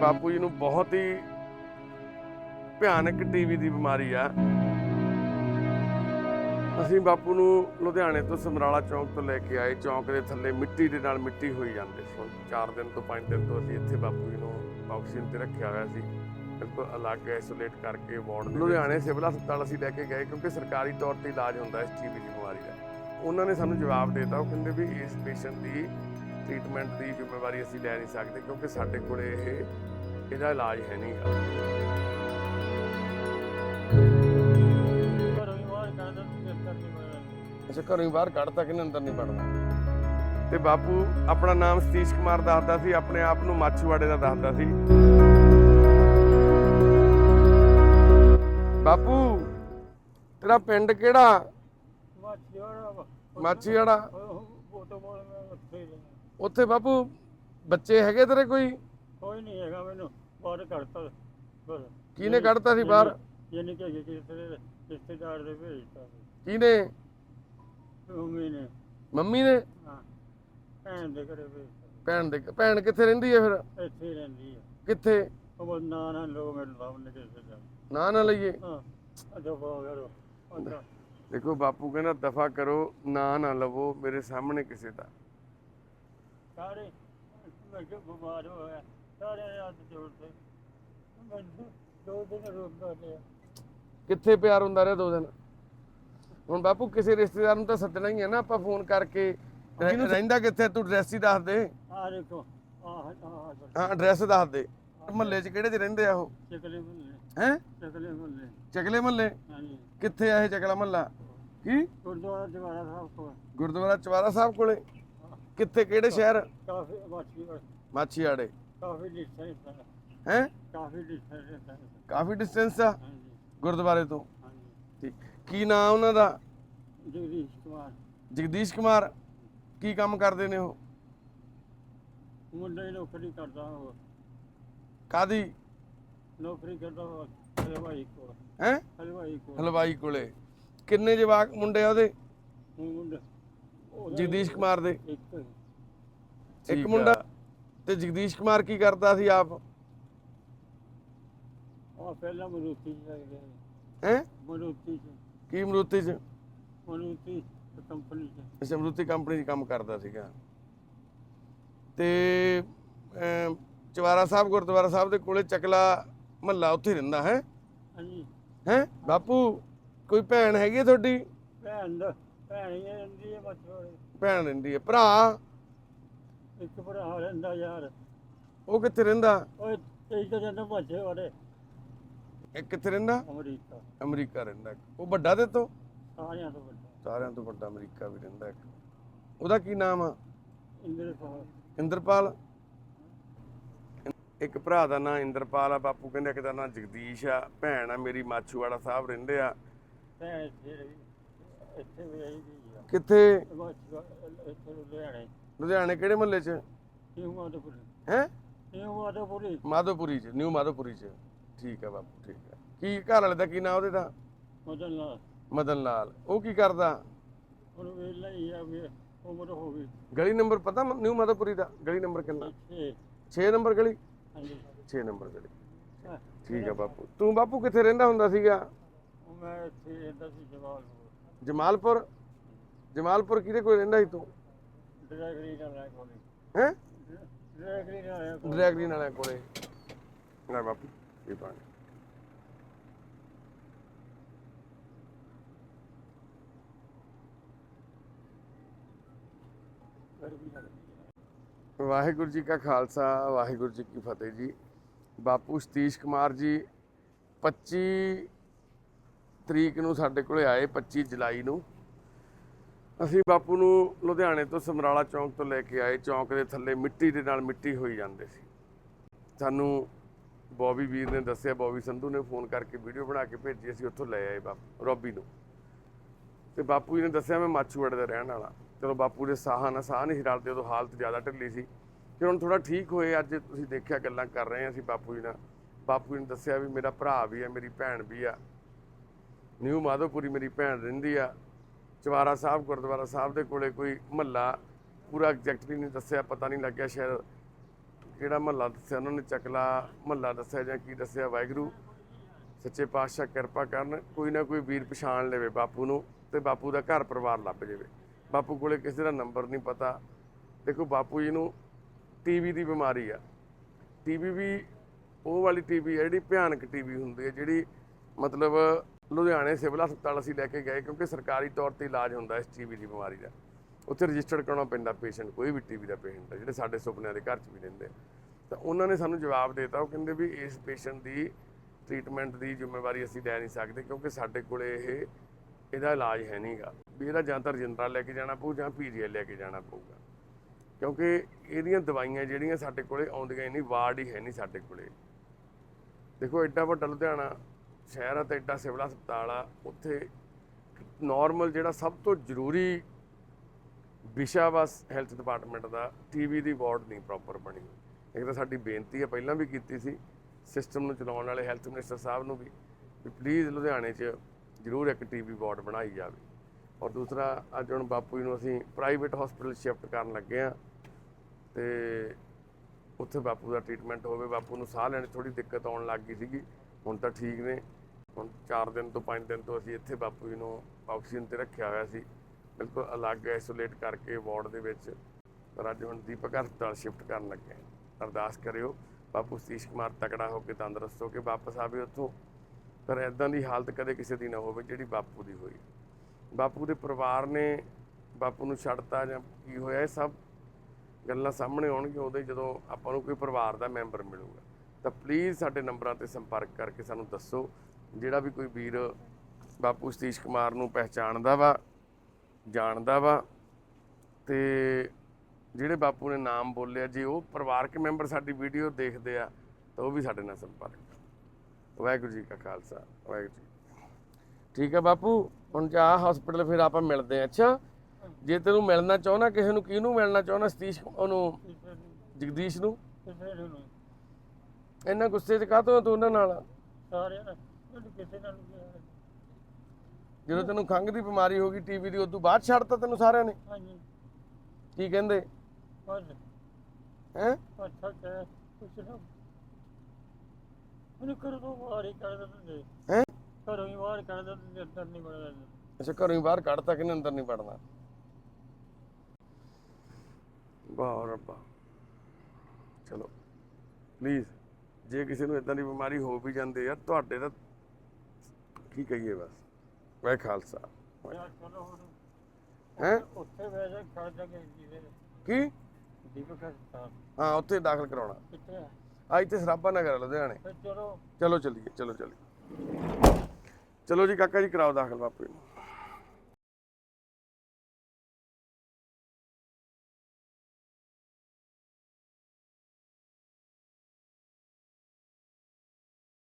ਬਾਪੂ ਜੀ ਨੂੰ ਬਹੁਤ ਹੀ ਭਿਆਨਕ ਟੀਵੀ ਦੀ ਬਿਮਾਰੀ ਆ। ਅਸੀਂ ਬਾਪੂ ਨੂੰ ਲੁਧਿਆਣੇ ਤੋਂ ਸਮਰਾਲਾ ਚੌਂਕ ਤੋਂ ਲੈ ਕੇ ਆਏ। ਚੌਂਕ ਦੇ ਥੱਲੇ ਮਿੱਟੀ ਦੇ ਨਾਲ ਮਿੱਟੀ ਹੋਈ ਜਾਂਦੇ ਸੀ। 4 ਦਿਨ ਤੋਂ 5 ਦਿਨ ਤੋਂ ਅਸੀਂ ਇੱਥੇ ਬਾਪੂ ਜੀ ਨੂੰ ਆਕਸੀਜਨ ਤੇ ਰੱਖਿਆ ਹੋਇਆ ਸੀ। ਬਿਲਕੁਲ ਅਲੱਗ ਆਈਸੋਲੇਟ ਕਰਕੇ ਵਾਰਡ ਲੁਧਿਆਣੇ ਸਿਵਲ ਹਸਪਤਾਲ ਅਸੀਂ ਲੈ ਕੇ ਗਏ ਕਿਉਂਕਿ ਸਰਕਾਰੀ ਤੌਰ ਤੇ ਇਲਾਜ ਹੁੰਦਾ ਇਸ ਟੀਵੀ ਦੀ ਬਿਮਾਰੀ ਦਾ। ਉਹਨਾਂ ਨੇ ਸਾਨੂੰ ਜਵਾਬ ਦੇ ਦਿੱਤਾ। ਉਹ ਕਹਿੰਦੇ ਵੀ ਇਸ ਪੇਸ਼ੈਂਟ ਦੀ ਟ੍ਰੀਟਮੈਂਟ ਦੀ ਜ਼ਿੰਮੇਵਾਰੀ ਅਸੀਂ ਲੈ ਨਹੀਂ ਸਕਦੇ ਕਿਉਂਕਿ ਸਾਡੇ ਕੋਲ ਇਹ ਇਹਦਾ ਇਲਾਜ ਹੈ ਨਹੀਂ ਗਾ। ਘਰੋਂ ਹੀ ਬਾਹਰ ਕੱਢ ਦਿੱਤਾ ਫਿਰ ਕਰਨੀ ਮੈਂ ਅੱਛਾ ਘਰੋਂ ਹੀ ਬਾਹਰ ਕੱਢਤਾ ਕਿ ਅੰਦਰ ਨਹੀਂ ਵੜਨਾ ਤੇ ਬਾਪੂ ਆਪਣਾ ਨਾਮ ਸਤੀਸ਼ ਕੁਮਾਰ ਦੱਸਦਾ ਸੀ ਆਪਣੇ ਆਪ ਨੂੰ ਮਾਛੂਵਾੜੇ ਦਾ ਦੱਸਦਾ ਸੀ। ਬਾਪੂ ਤੇਰਾ ਪਿੰਡ ਕਿਹੜਾ? ਮਾਛੀਵਾੜਾ ਮਾਛੀਵਾੜਾ? ਉਹ ਤੋਂ ਬੋਲ ਮੈਂ ਉੱਥੇ ਹੀ ਰਹਿਣਾ। ਉੱਥੇ ਬਾਪੂ ਬੱਚੇ ਹੈਗੇ ਤੇਰੇ ਕੋਈ? ਕੋਈ ਨਹੀਂ ਹੈਗਾ ਮੈਨੂੰ ਬਾਹਰ ਕੱਢਤਾ। ਬਸ। ਕਿਹਨੇ ਕੱਢਤਾ ਸੀ ਬਾਹਰ? ਯਾਨੀ ਕਿ ਕਿ ਕਿਸੇ ਦੇ ਰਿਸ਼ਤੇਦਾਰ ਦੇ ਭੇਜਤਾ ਕਿਹਨੇ? ਮੰਮੀ ਨੇ। ਮੰਮੀ ਨੇ? ਹਾਂ। ਭੈਣ ਦੇ ਘਰੇ ਭੇਜਤਾ ਭੈਣ ਦੇ ਭੈਣ ਕਿੱਥੇ ਰਹਿੰਦੀ ਹੈ ਫਿਰ? ਇੱਥੇ ਰਹਿੰਦੀ ਹੈ। ਕਿੱਥੇ? ਉਹ ਨਾ ਨਾ ਲੋਕ ਮੈਨੂੰ ਸਾਹਮਣੇ ਕਿਸੇ ਦਾ ਨਾ ਨਾ ਲਈਏ। ਹਾਂ। ਅਜਾ ਹੋ ਗਿਆ ਰੋ ਅੰਦਰ ਦੇਖੋ ਬਾਪੂ ਕਹਿੰਦਾ ਦਫਾ ਕਰੋ ਨਾ ਨਾ ਲਵੋ ਮੇਰੇ ਸਾਹਮਣੇ ਕਿਸੇ ਦਾ। ਸਾਰੇ ਮੈਂ ਜੋ ਬਿਮਾਰ ਹੋਇਆ ਸਾਰੇ ਹੱਥ ਜੋੜਦੇ ਮੈਂ ਦੋ- ਦੋ ਦਿਨ ਰੋਕਦਾ ਲਿਆ ਕਿੱਥੇ ਪਿਆਰ ਹੁੰਦਾ ਰਿਹਾ ਦੋ ਦਿਨ? ਹੁਣ ਬਾਪੂ ਕਿਸੇ ਰਿਸ਼ਤੇਦਾਰ ਨੂੰ ਤਾਂ ਸੱਦਣਾ ਹੀ ਹੈ ਨਾ ਆਪਾਂ ਫੋਨ ਕਰਕੇ। ਰਹਿ- ਰਹਿੰਦਾ ਕਿੱਥੇ? ਤੂੰ ਐਡਰੈਸ ਹੀ ਦੱਸ ਦੇ। ਆ ਦੇਖੋ ਆਹ ਆਹ ਹਾਂ ਐਡਰੈਸ ਦੱਸ ਦੇ। ਮਹੱਲੇ 'ਚ ਕਿਹੜੇ 'ਚ ਰਹਿੰਦੇ ਆ ਉਹ? ਚਕਲੇ ਮੁੱਲੇ ਹੈ? ਚਕਲੇ ਮੁੱਲੇ ਚਕਲੇ ਮਹੱਲੇ? ਹਾਂਜੀ। ਕਿੱਥੇ ਆ ਇਹ ਚਕਲਾ ਮਹੱਲਾ? ਕੀ? ਗੁਰਦੁਆਰਾ ਜਵਾੜਾ ਸਾਹਿਬ ਕੋਲ। ਗੁਰਦੁਆਰਾ ਚਵਾਰਾ ਸਾਹਿਬ ਕੋਲੇ। ਕਿੱਥੇ ਕਿਹੜੇ ਸ਼ਹਿਰ? ਕਾਫੀ ਬਾਕੀ ਮਾਛੀਆੜੇ ਕਾਫੀ ਡਿਸਟੈਂਸ ਹੈ। ਹੈ? ਕਾਫੀ ਡਿਸਟੈਂਸ ਹੈ ਕਾਫੀ ਡਿਸਟੈਂਸ ਆ? ਹਾਂਜੀ। ਗੁਰਦੁਆਰੇ ਤੋਂ? ਹਾਂਜੀ। ਠੀਕ। ਕੀ ਨਾਮ ਉਹਨਾਂ ਦਾ? ਜਗਦੀਸ਼ ਕੁਮਾਰ। ਜਗਦੀਸ਼ ਕੁਮਾਰ? ਕੀ ਕੰਮ ਕਰਦੇ ਨੇ ਉਹ? ਮੁੰਡਾ ਨੌਕਰੀ ਕਰਦਾ ਉਹ। ਕਾਦੀ ਨੌਕਰੀ ਕਰਦਾ ਉਹ ਹਲਵਾਈ ਕੋਲ। ਹੈ? ਹਲਵਾਈ ਕੋਲ। ਹਲਵਾਈ ਕੋਲੇ। ਕਿੰਨੇ ਜਵਾਕ ਮੁੰਡੇ ਆ ਉਹਦੇ? ਉਹ ਮੁੰਡਾ ਉਹਦਾ ਜਗਦੀਸ਼ ਕੁਮਾਰ ਦੇ। ਇੱਕ ਮੁੰਡਾ ਤੇ ਜਗਦੀਸ਼ ਕੁਮਾਰ ਕੀ ਕਰਦਾ ਸੀ ਆਪ? ਉਹ ਪਹਿਲਾਂ ਮਰੂਤੀ ਚ ਲੱਗ ਗਿਆ। ਹੈ? ਮਰੂਤੀ ਚ। ਕੀ ਮਰੂਤੀ ਚ? ਮਰੂਤੀ ਕੰਪਨੀ ਚ। ਅੱਛਾ ਮਰੂਤੀ ਕੰਪਨੀ 'ਚ ਕੰਮ ਕਰਦਾ ਸੀਗਾ। ਤੇ ਚਵਾਰਾ ਸਾਹਿਬ ਗੁਰਦੁਆਰਾ ਸਾਹਿਬ ਦੇ ਕੋਲੇ ਚਕਲਾ ਮਹੱਲਾ ਉੱਥੇ ਰਹਿੰਦਾ ਹੈ? ਹਾਂਜੀ। ਹੈ? ਬਾਪੂ ਕੋਈ ਭੈਣ ਹੈਗੀ ਤੁਹਾਡੀ? ਭੈਣ ਦਾ ਭੈਣ ਹੀ ਰਹਿੰਦੀ ਹੈ ਮਛੋੜੇ ਭੈਣ ਰਹਿੰਦੀ ਹੈ। ਭਰਾ? ਇੱਕ ਭਰਾ ਰਹਿੰਦਾ ਯਾਰ। ਉਹ ਕਿੱਥੇ ਰਹਿੰਦਾ? ਓਏ ਤਾਂ ਜਾਂਦਾ ਮਛੋੜੇ ਇਹ ਕਿੱਥੇ ਰਹਿੰਦਾ? ਅਮਰੀਕਾ। ਅਮਰੀਕਾ ਰਹਿੰਦਾ। ਇੱਕ। ਉਹ ਵੱਡਾ ਦੇ ਤੋਂ? ਸਾਰਿਆਂ ਤੋਂ ਵੱਡਾ। ਸਾਰਿਆਂ ਤੋਂ ਵੱਡਾ ਅਮਰੀਕਾ ਵੀ ਰਹਿੰਦਾ ਇੱਕ। ਉਹਦਾ ਕੀ ਨਾਮ ਆ? ਇੰਦਰ ਕੋਲ ਇੰਦਰਪਾਲ? ਇੱਕ ਭਰਾ ਦਾ ਨਾਂ ਇੰਦਰਪਾਲ ਆ। ਬਾਪੂ ਕਹਿੰਦੇ ਇੱਕ ਦਾ ਨਾਂ ਜਗਦੀਸ਼ ਆ। ਭੈਣ ਆ ਮੇਰੀ ਮਾਛੂਵਾੜਾ ਸਾਹਿਬ ਰਹਿੰਦੇ ਆ। ਭੈਣ ਇੱਥੇ ਰਹੀ ਇੱਥੇ ਵੀ ਆਈ ਗਈ ਆ। ਕਿੱਥੇ? ਇੱਥੇ ਲੁਧਿਆਣੇ। ਲੁਧਿਆਣੇ ਕਿਹੜੇ ਮਹੱਲੇ 'ਚ? ਮਾਧੋਪੁਰੀ ਹੈ? ਮਾਧੋਪੁਰੀ ਮਾਧੋਪੁਰੀ 'ਚ ਨਿਊ ਮਾਧੋਪੁਰੀ 'ਚ। ਠੀਕ ਆ ਬਾਪੂ ਠੀਕ ਆ। ਕੀ ਘਰ ਵਾਲੇ ਦਾ ਕੀ ਨਾਂ ਉਹਦੇ ਦਾ? ਮਦਨ ਲਾਲ। ਮਦਨ ਲਾਲ। ਉਹ ਕੀ ਕਰਦਾ? ਹੁਣ ਵੇਲਾ ਹੀ ਆ ਵੀ ਉਮਰ ਹੋ ਗਈ। ਗਲੀ ਨੰਬਰ ਪਤਾ ਨਿਊ ਮਾਧੋਪੁਰੀ ਦਾ? ਗਲੀ ਨੰਬਰ ਕਿੰਨਾ? ਇੱਥੇ 6 ਨੰਬਰ ਗਲੀ? ਹਾਂਜੀ। 6 ਨੰਬਰ ਗਲੀ। ਹਾਂ, ਠੀਕ ਆ ਬਾਪੂ। ਤੂੰ ਬਾਪੂ ਕਿੱਥੇ ਰਹਿੰਦਾ ਹੁੰਦਾ ਸੀਗਾ? ਮੈਂ ਇੱਥੇ ਰਹਿੰਦਾ ਸੀ ਜਵਾਲਪੁਰ ਜਮਾਲਪੁਰ? ਜਮਾਲਪੁਰ ਕਿਹਦੇ ਕੋਲ ਰਹਿੰਦਾ ਸੀ ਤੂੰ? ਡਰਾਈਵਰੀ ਨਾਲ ਕੋਲੇ ਹੈ? ਡਰਾਈਵਰੀ ਨਾਲ ਕੋਲੇ ਡਰੈਗਰੀ ਵਾਲਿਆਂ ਕੋਲੇ। ਲੈ ਬਾਪੂ, ਇਹ ਪਾਣੀ ਵਾਹਿਗੁਰੂ ਜੀ ਕਾ ਖਾਲਸਾ, ਵਾਹਿਗੁਰੂ ਜੀ ਕੀ ਫਤਿਹ ਜੀ। ਬਾਪੂ ਸਤੀਸ਼ ਕੁਮਾਰ ਜੀ 25 ਤਰੀਕ ਨੂੰ ਸਾਡੇ ਕੋਲੇ ਆਏ 25 ਜੁਲਾਈ ਨੂੰ। ਅਸੀਂ ਬਾਪੂ ਨੂੰ ਲੁਧਿਆਣੇ ਤੋਂ ਸਮਰਾਲਾ ਚੌਂਕ ਤੋਂ ਲੈ ਕੇ ਆਏ। ਚੌਂਕ ਦੇ ਥੱਲੇ ਮਿੱਟੀ ਦੇ ਨਾਲ ਮਿੱਟੀ ਹੋਈ ਜਾਂਦੇ ਸੀ। ਸਾਨੂੰ ਬੌਬੀ ਵੀਰ ਨੇ ਦੱਸਿਆ, ਬੌਬੀ ਸੰਧੂ ਨੇ ਫੋਨ ਕਰਕੇ ਵੀਡੀਓ ਬਣਾ ਕੇ ਭੇਜੀ, ਅਸੀਂ ਉੱਥੋਂ ਲੈ ਆਏ ਬਾਪੂ, ਰੋਬੀ ਨੂੰ। ਤੇ ਬਾਪੂ ਜੀ ਨੇ ਦੱਸਿਆ, ਮੈਂ ਮਾਛੂਵਾੜੇ ਦਾ ਰਹਿਣ ਵਾਲਾ। ਚਲੋ ਬਾਪੂ ਦੇ ਸਾਹਾਂ ਨਾਲ ਸਾਹ ਨਹੀਂ ਸੀ ਰਲਦੇ, ਉਦੋਂ ਹਾਲਤ ਜ਼ਿਆਦਾ ਢਿੱਲੀ ਸੀ। ਫਿਰ ਹੁਣ ਥੋੜਾ ਠੀਕ ਹੋਏ, ਅੱਜ ਤੁਸੀਂ ਦੇਖਿਆ ਗੱਲਾਂ ਕਰ ਰਹੇ ਹਾਂ ਅਸੀਂ ਬਾਪੂ ਜੀ ਨਾਲ। ਬਾਪੂ ਜੀ ਨੇ ਦੱਸਿਆ ਵੀ ਮੇਰਾ ਭਰਾ ਵੀ ਆ ਮੇਰੀ ਭੈਣ ਵੀ ਆ। ਨਿਊ ਮਾਧੋਪੁਰੀ ਮੇਰੀ ਭੈਣ ਰਹਿੰਦੀ ਆ। ਚਵਾਰਾ ਸਾਹਿਬ, ਗੁਰਦੁਆਰਾ ਸਾਹਿਬ ਦੇ ਕੋਲੇ ਕੋਈ ਮਹੱਲਾ, ਪੂਰਾ ਐਗਜ਼ੈਕਟਲੀ ਨਹੀਂ ਦੱਸਿਆ, ਪਤਾ ਨਹੀਂ ਲੱਗਿਆ ਸ਼ਾਇਦ ਕਿਹੜਾ ਮਹੱਲਾ ਦੱਸਿਆ, ਉਹਨਾਂ ਨੇ ਚਕਲਾ ਮਹੱਲਾ ਦੱਸਿਆ ਜਾਂ ਕੀ ਦੱਸਿਆ ਵਾਹਿਗੁਰੂ। ਸੱਚੇ ਪਾਤਸ਼ਾਹ ਕਿਰਪਾ ਕਰਨ, ਕੋਈ ਨਾ ਕੋਈ ਵੀਰ ਪਛਾਣ ਲਵੇ ਬਾਪੂ ਨੂੰ ਤੇ ਬਾਪੂ ਦਾ ਘਰ ਪਰਿਵਾਰ ਲੱਭ ਜਾਵੇ। ਬਾਪੂ ਕੋਲੇ ਕਿਸੇ ਦਾ ਨੰਬਰ ਨਹੀਂ ਪਤਾ। ਦੇਖੋ ਬਾਪੂ ਜੀ ਨੂੰ ਟੀਵੀ ਦੀ ਬਿਮਾਰੀ ਆ। ਟੀਵੀ ਵੀ, ਉਹ ਵਾਲੀ ਟੀਵੀ ਹੈ ਜਿਹੜੀ ਭਿਆਨਕ ਟੀਵੀ ਹੁੰਦੀ ਹੈ ਜਿਹੜੀ ਮਤਲਬ ਲੁਧਿਆਣੇ ਸਿਵਲ ਹਸਪਤਾਲ ਅਸੀਂ ਲੈ ਕੇ ਗਏ ਕਿਉਂਕਿ ਸਰਕਾਰੀ ਤੌਰ ਤੇ ਇਲਾਜ ਹੁੰਦਾ ਇਸ ਟੀਵੀ ਦੀ ਬਿਮਾਰੀ ਦਾ। ਉੱਥੇ ਰਜਿਸਟਰਡ ਕਰਾਉਣਾ ਪੈਂਦਾ ਪੇਸ਼ੈਂਟ ਕੋਈ ਵੀ ਟੀਵੀ ਦਾ ਪੇਸ਼ੈਂਟ ਹੈ, ਜਿਹੜੇ ਸਾਡੇ ਸੁਪਨਿਆਂ ਦੇ ਘਰ 'ਚ ਵੀ ਰਹਿੰਦੇ ਤਾਂ ਉਹਨਾਂ ਨੇ ਸਾਨੂੰ ਜਵਾਬ ਦੇ ਦਿੱਤਾ, ਉਹ ਕਹਿੰਦੇ ਵੀ ਇਸ ਪੇਸ਼ੈਂਟ ਦੀ ਟ੍ਰੀਟਮੈਂਟ ਦੀ ਜ਼ਿੰਮੇਵਾਰੀ ਅਸੀਂ ਲੈ ਨਹੀਂ ਸਕਦੇ ਕਿਉਂਕਿ ਸਾਡੇ ਕੋਲੇ ਇਹ, ਇਹਦਾ ਇਲਾਜ ਹੈ ਨਹੀਂਗਾ ਵੀ ਇਹਦਾ ਜਾਂ ਤਾਂ ਰਜਿੰਦਰਾ ਲੈ ਕੇ ਜਾਣਾ ਪਊ ਜਾਂ ਪੀਜੀਆਈ ਲੈ ਕੇ ਜਾਣਾ ਪਊਗਾ। ਕਿਉਂਕਿ ਇਹਦੀਆਂ ਦਵਾਈਆਂ ਜਿਹੜੀਆਂ ਸਾਡੇ ਕੋਲੇ ਆਉਂਦੀਆਂ ਹੀ ਨਹੀਂ, ਵਾਰਡ ਹੀ ਹੈ ਨਹੀਂ ਸਾਡੇ ਕੋਲੇ। ਦੇਖੋ ਐਡਾ ਵੱਡਾ ਲੁਧਿਆਣਾ ਸ਼ਹਿਰ ਆ ਤੇ ਐਡਾ ਸਿਵਲ ਹਸਪਤਾਲ ਆ, ਉੱਥੇ ਨਾਰਮਲ ਜਿਹੜਾ ਸਭ ਤੋਂ ਜ਼ਰੂਰੀ ਵਿਸ਼ਾ ਬਸ ਹੈਲਥ ਡਿਪਾਰਟਮੈਂਟ ਦਾ ਟੀਵੀ ਦੀ ਵਾਰਡ ਨਹੀਂ ਪ੍ਰੋਪਰ ਬਣੀ। ਇੱਕ ਤਾਂ ਸਾਡੀ ਬੇਨਤੀ ਹੈ ਪਹਿਲਾਂ ਵੀ ਕੀਤੀ ਸੀ ਸਿਸਟਮ ਨੂੰ ਚਲਾਉਣ ਵਾਲੇ ਹੈਲਥ ਮਿਨਿਸਟਰ ਸਾਹਿਬ ਨੂੰ ਵੀ ਵੀ ਪਲੀਜ਼ ਲੁਧਿਆਣੇ 'ਚ ਜ਼ਰੂਰ ਇੱਕ ਟੀਵੀ ਵਾਰਡ ਬਣਾਈ ਜਾਵੇ। ਔਰ ਦੂਸਰਾ, ਅੱਜ ਹੁਣ ਬਾਪੂ ਜੀ ਨੂੰ ਅਸੀਂ ਪ੍ਰਾਈਵੇਟ ਹਸਪੀਟਲ ਸ਼ਿਫਟ ਕਰਨ ਲੱਗੇ ਆ, ਤੇ ਉੱਥੇ ਬਾਪੂ ਦਾ ਟ੍ਰੀਟਮੈਂਟ ਹੋਵੇ, ਬਾਪੂ ਨੂੰ ਸਾਹ ਲੈਣ 'ਚ ਥੋੜੀ ਦਿੱਕਤ ਆਉਣ ਲੱਗ ਗਈ ਸੀਗੀ, ਹੁਣ ਤਾਂ ਠੀਕ ਨੇ। ਹੁਣ 4 ਦਿਨ ਤੋਂ 5 ਦਿਨ ਤੋਂ ਅਸੀਂ ਇੱਥੇ ਬਾਪੂ ਜੀ ਨੂੰ ਆਕਸੀਜਨ ਤੇ ਰੱਖਿਆ ਹੋਇਆ ਸੀ। ਬਿਲਕੁਲ ਅਲੱਗ ਆਈਸੋਲੇਟ ਕਰਕੇ ਵਾਰਡ ਦੇ ਵਿੱਚ। ਪਰ ਅੱਜ ਹੁਣ ਦੀਪਕ ਹਸਪਤਾਲ ਸ਼ਿਫਟ ਕਰਨ ਲੱਗੇ ਅਰਦਾਸ ਕਰਿਓ, ਬਾਪੂ ਸਤੀਸ਼ ਕੁਮਾਰ ਤਕੜਾ ਹੋ ਕੇ ਤੰਦਰੁਸਤ ਹੋ ਕੇ ਵਾਪਸ ਆਵੇ ਉੱਥੋਂ। ਪਰ ਐਦਾਂ ਦੀ ਹਾਲਤ ਕਦੇ ਕਿਸੇ ਦੀ ਨਾ ਹੋਵੇ ਜਿਹੜੀ ਬਾਪੂ ਦੀ ਹੋਈ। ਬਾਪੂ ਦੇ ਪਰਿਵਾਰ ਨੇ ਬਾਪੂ ਨੂੰ ਛੱਡਤਾ ਜਾਂ ਕੀ ਹੋਇਆ, ਇਹ ਸਭ ਗੱਲਾਂ ਸਾਹਮਣੇ ਆਉਣਗੀਆਂ। ਉਦੋਂ ਜਦੋਂ ਆਪਾਂ ਨੂੰ ਕੋਈ ਪਰਿਵਾਰ ਦਾ ਮੈਂਬਰ ਮਿਲੂਗਾ। ਤਾਂ ਪਲੀਜ਼ ਸਾਡੇ ਨੰਬਰਾਂ ਤੇ ਸੰਪਰਕ ਕਰਕੇ ਸਾਨੂੰ ਦੱਸੋ। ਜਿਹੜਾ ਵੀ ਕੋਈ ਵੀਰ ਬਾਪੂ ਸਤੀਸ਼ ਕੁਮਾਰ ਨੂੰ ਪਹਿਚਾਣਦਾ ਵਾ ਜਾਣਦਾ ਵਾ ਤੇ ਜਿਹੜੇ ਬਾਪੂ ਨੇ ਨਾਮ ਬੋਲਿਆ ਜੇ ਉਹ ਪਰਿਵਾਰਕ ਮੈਂਬਰ ਸਾਡੀ ਵੀਡੀਓ ਦੇਖਦੇ ਆ ਤਾਂ ਉਹ ਵੀ ਸਾਡੇ ਨਾਲ ਸੰਪਰਕ ਵਾਹਿਗੁਰੂ ਜੀ ਕਾ ਖਾਲਸਾ ਵਾਹਿਗੁਰੂ ਜੀ ਠੀਕ ਹੈ ਬਾਪੂ ਹੁਣ ਜਾ ਹਸਪੀਟਲ ਫਿਰ ਆਪਾਂ ਮਿਲਦੇ ਆ ਅੱਛਾ? ਜੇ ਤੈਨੂੰ ਮਿਲਣਾ ਚਾਹੁੰਦਾ ਕਿਸੇ ਨੂੰ ਕਿਹਨੂੰ ਮਿਲਣਾ ਚਾਹੁੰਦਾ ਸਤੀਸ਼ ਉਹਨੂੰ ਜਗਦੀਸ਼ ਨੂੰ? ਕਿਸੇ ਨੂੰ ਨਹੀਂ। ਇੰਨਾ ਗੁੱਸੇ 'ਚ ਕਾਹਤੋਂ ਤੂੰ ਉਹਨਾਂ ਨਾਲ? ਸਾਰਿਆਂ ਮੈਨੂੰ ਕਿਸੇ ਨਾਲ ਨਹੀਂ ਕਿਹਾ। ਜਦੋਂ ਤੈਨੂੰ ਖੰਘ ਦੀ ਬਿਮਾਰੀ ਹੋ ਗਈ ਟੀਵੀ ਦੀ ਉਦੋਂ ਬਾਅਦ ਛੱਡਤਾ ਤੈਨੂੰ ਸਾਰਿਆਂ ਨੇ? ਹਾਂਜੀ। ਕੀ ਕਹਿੰਦੇ? ਬਸ ਹੈ? ਅੱਛਾ ਕਹਿ ਕੁਛ ਨਾ ਮੈਨੂੰ ਘਰੋਂ ਤੋਂ ਹੀ ਕੱਢ ਦਿੰਦੇ ਹੈ? ਘਰੋਂ ਹੀ ਬਾਹਰ ਕੱਢ ਦਿੰਦੇ ਅੰਦਰ ਨਹੀਂ ਵੜ ਦਿੰਦੇ ਅੱਛਾ ਘਰੋਂ ਹੀ ਬਾਹਰ ਕੱਢਤਾ ਕਿ ਅੰਦਰ ਨਹੀਂ ਪੜਨਾ ਵਾਹ ਰੱਬਾ। ਚਲੋ ਪਲੀਜ਼ ਜੇ ਕਿਸੇ ਨੂੰ ਇਦਾਂ ਦੀ ਬਿਮਾਰੀ ਹੋ ਵੀ ਜਾਂਦੀ ਯਾਰ ਤੁਹਾਡੇ ਦਾ ਕੀ ਕਹੀਏ ਬਸ? ਵਾਹਿ ਖਾਲਸਾ। ਯਾਰ ਚਲੋ ਹੁਣ ਹੈ? ਉੱਥੇ ਵੈਸੇ ਖੜ ਜਾਗੇ ਜੀ ਦੇ ਕੀ? ਦੀਪਕ ਹਸਪਤਾਲ। ਹਾਂ ਉੱਥੇ ਦਾਖਲ ਕਰਾਉਣਾ। ਕਿੱਥੇ ਆ? ਆ ਇੱਥੇ ਸਰਾਭਾ ਨਗਰ ਲੁਧਿਆਣੇ। ਫਿਰ ਚਲੋ। ਚਲੋ ਚੱਲੀਏ ਚਲੋ ਚੱਲੀਏ। ਚਲੋ ਜੀ ਕਾਕਾ ਜੀ ਕਰਾਓ ਦਾਖਲ ਬਾਪੂ ਜੀ ਨੂੰ